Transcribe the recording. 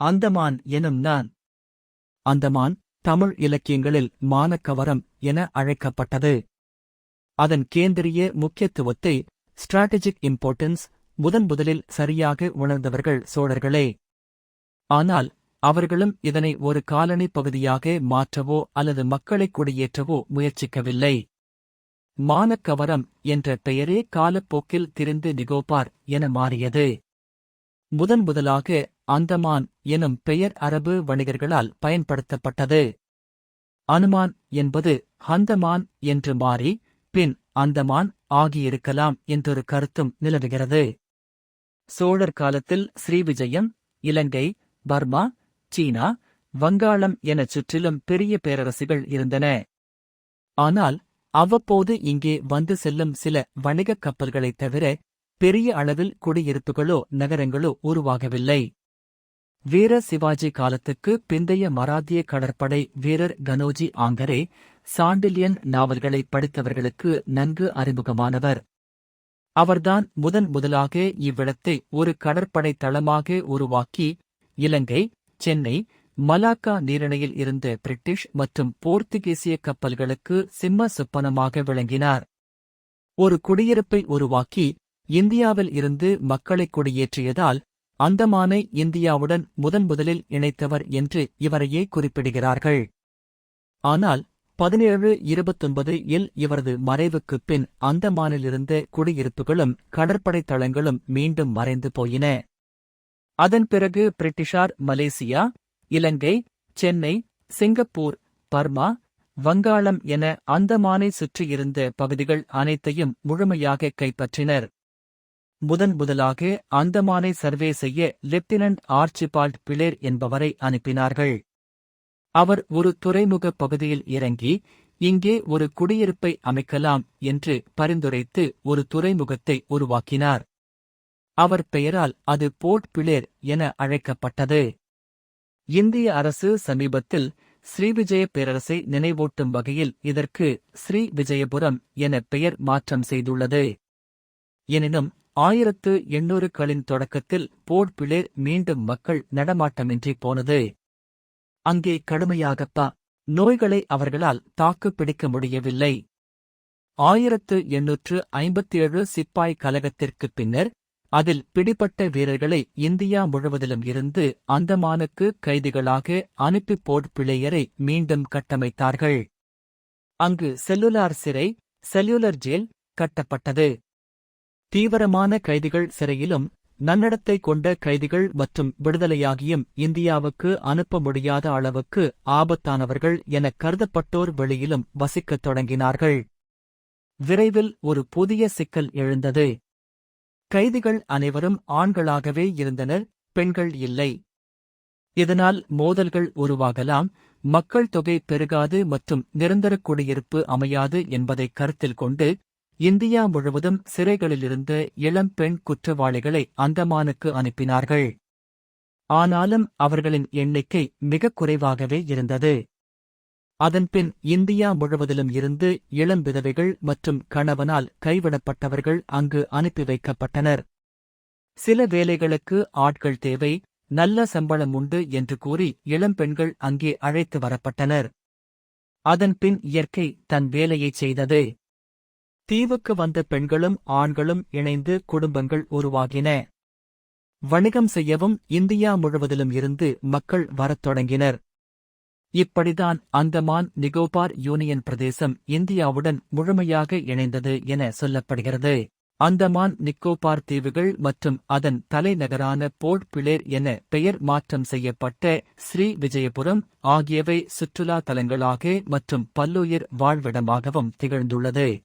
அந்தமான் எனும் நான். அந்தமான் தமிழ் இலக்கியங்களில் மானக்கவரம் என அழைக்கப்பட்டது. அதன் கேந்திரிய முக்கியத்துவத்தை ஸ்ட்ராட்டஜிக் இம்பார்ட்டன்ஸ் முதன் முதலில் சரியாக உணர்ந்தவர்கள் சோழர்களே. ஆனால் அவர்களும் இதனை ஒரு காலனி பகுதியாக மாற்றவோ அல்லது மக்களை குடியேற்றவோ முயற்சிக்கவில்லை. மானக்கவரம் என்ற பெயரே காலப்போக்கில் திரிந்து நிகோபார் என மாறியது. முதன் முதலாக அந்தமான் எனும் பெயர் அரபு வணிகர்களால் பயன்படுத்தப்பட்டது. அனுமான் என்பது ஹந்தமான் என்று மாறி பின் அந்தமான் ஆகியிருக்கலாம் என்றொரு கருத்தும் நிலவுகிறது. சோழர் காலத்தில் ஸ்ரீவிஜயம் இலங்கை பர்மா சீனா வங்காளம் எனச் சுற்றிலும் பெரிய பேரரசுகள் இருந்தன. ஆனால் அவ்வப்போது இங்கே வந்து செல்லும் சில வணிகக் கப்பல்களைத் தவிர பெரிய அளவில் குடியிருப்புகளோ நகரங்களோ உருவாகவில்லை. வீர சிவாஜி காலத்துக்கு பிந்தைய மராத்திய கடற்படை வீரர் கனோஜி ஆங்கரே சாண்டில்யன் நாவல்களை படித்தவர்களுக்கு நன்கு அறிமுகமானவர். அவர்தான் முதன் முதலாக இவ்விடத்தை ஒரு கடற்படை தளமாக உருவாக்கி இலங்கை சென்னை மலாக்கா நீரிணையில் இருந்த பிரிட்டிஷ் மற்றும் போர்த்துகீசிய கப்பல்களுக்கு சிம்ம சொப்பனமாக விளங்கினார். ஒரு குடியிருப்பை உருவாக்கி இந்தியாவில் இருந்து மக்களை குடியேற்றியதால் அந்தமானை இந்தியாவுடன் முதன் முதலில் இணைத்தவர் என்று இவரையே குறிப்பிடுகிறார்கள். ஆனால் பதினேழு இருபத்தொன்பது இல் இவரது மறைவுக்குப் பின் அந்தமானிலிருந்த குடியிருப்புகளும் கடற்படை தளங்களும் மீண்டும் மறைந்து போயின. அதன் பிறகு பிரிட்டிஷார் Malaysia Ilangai Chennai Singapore Burma Vangalam என அந்தமானை சுற்றியிருந்த பகுதிகள் அனைத்தையும் முழுமையாக கைப்பற்றினர். முதன் முதலாக அந்தமானை சர்வே செய்ய லெப்டினன்ட் ஆர்ச்சிபால்ட் பிளேர் என்பவரை அனுப்பினார்கள். அவர் ஒரு துறைமுக பகுதியில் இறங்கி இங்கே ஒரு குடியிருப்பை அமைக்கலாம் என்று பரிந்துரைத்து ஒரு துறைமுகத்தை உருவாக்கினார். அவர் பெயரால் அது போர்ட் பிளேர் என அழைக்கப்பட்டது. இந்திய அரசு சமீபத்தில் ஸ்ரீவிஜய பேரரசை நினைவூட்டும் வகையில் இதற்கு ஸ்ரீ விஜயபுரம் என பெயர் மாற்றம் செய்துள்ளது. எனினும் ஆயிரத்து எண்ணூறுகளின் தொடக்கத்தில் போர்ட் பிளேர் மீண்டும் மக்கள் நடமாட்டமின்றி போனது. அங்கே கடுமையாகப்பா நோய்களை அவர்களால் தாக்குப் பிடிக்க முடியவில்லை. ஆயிரத்து எண்ணூற்று ஐம்பத்தேழு சிப்பாய் கலகத்திற்குப் பின்னர் அதில் பிடிபட்ட வீரர்களை இந்தியா முழுவதிலும் இருந்து அந்தமானுக்கு கைதிகளாக அனுப்பி போர்ட் பிளேயரை மீண்டும் கட்டமைத்தார்கள். அங்கு செல்லுலார் சிறை செல்லுலர் ஜெயில் கட்டப்பட்டது. தீவிரமான கைதிகள் சிறையிலும் நன்னடத்தை கொண்ட கைதிகள் மற்றும் விடுதலையாகியும் இந்தியாவுக்கு அனுப்ப முடியாத அளவுக்கு ஆபத்தானவர்கள் என கருதப்பட்டோர் வெளியிலும் வசிக்கத் தொடங்கினார்கள். விரைவில் ஒரு புதிய சிக்கல் எழுந்தது. கைதிகள் அனைவரும் ஆண்களாகவே இருந்தனர் பெண்கள் இல்லை. இதனால் மோதல்கள் உருவாகலாம் மக்கள் தொகை பெருகாது மற்றும் நிரந்தர குடியிருப்பு அமையாது என்பதை கருத்தில் கொண்டு இந்தியா முழுவதும் சிறைகளிலிருந்து இளம் பெண் குற்றவாளிகளை அந்தமானுக்கு அனுப்பினார்கள். ஆனாலும் அவர்களின் எண்ணிக்கை மிகக் குறைவாகவே இருந்தது. அதன்பின் இந்தியா முழுவதிலும் இருந்து இளம் விதவைகள் மற்றும் கணவனால் கைவிடப்பட்டவர்கள் அங்கு அனுப்பி வைக்கப்பட்டனர். சில வேலைகளுக்கு ஆட்கள் தேவை நல்ல சம்பளம் உண்டு என்று கூறி இளம்பெண்கள் அங்கே அழைத்து வரப்பட்டனர். அதன்பின் இயற்கை தன் வேலையைச் செய்தது. தீவுக்கு வந்த பெண்களும் ஆண்களும் இணைந்து குடும்பங்கள் உருவாகின. வணிகம் செய்யவும் இந்தியா முழுவதிலும் இருந்து மக்கள் வரத் தொடங்கினர். இப்படிதான் அந்தமான் நிகோபார் யூனியன் பிரதேசம் இந்தியாவுடன் முழுமையாக இணைந்தது என சொல்லப்படுகிறது. அந்தமான் நிக்கோபார் தீவுகள் மற்றும் அதன் தலைநகரான போர்ட் பிளேர் என பெயர் மாற்றம் செய்யப்பட்ட ஸ்ரீ விஜயபுரம் ஆகியவை சுற்றுலா தலங்களாக மற்றும் பல்லுயிர் வாழ்விடமாகவும் திகழ்ந்துள்ளது.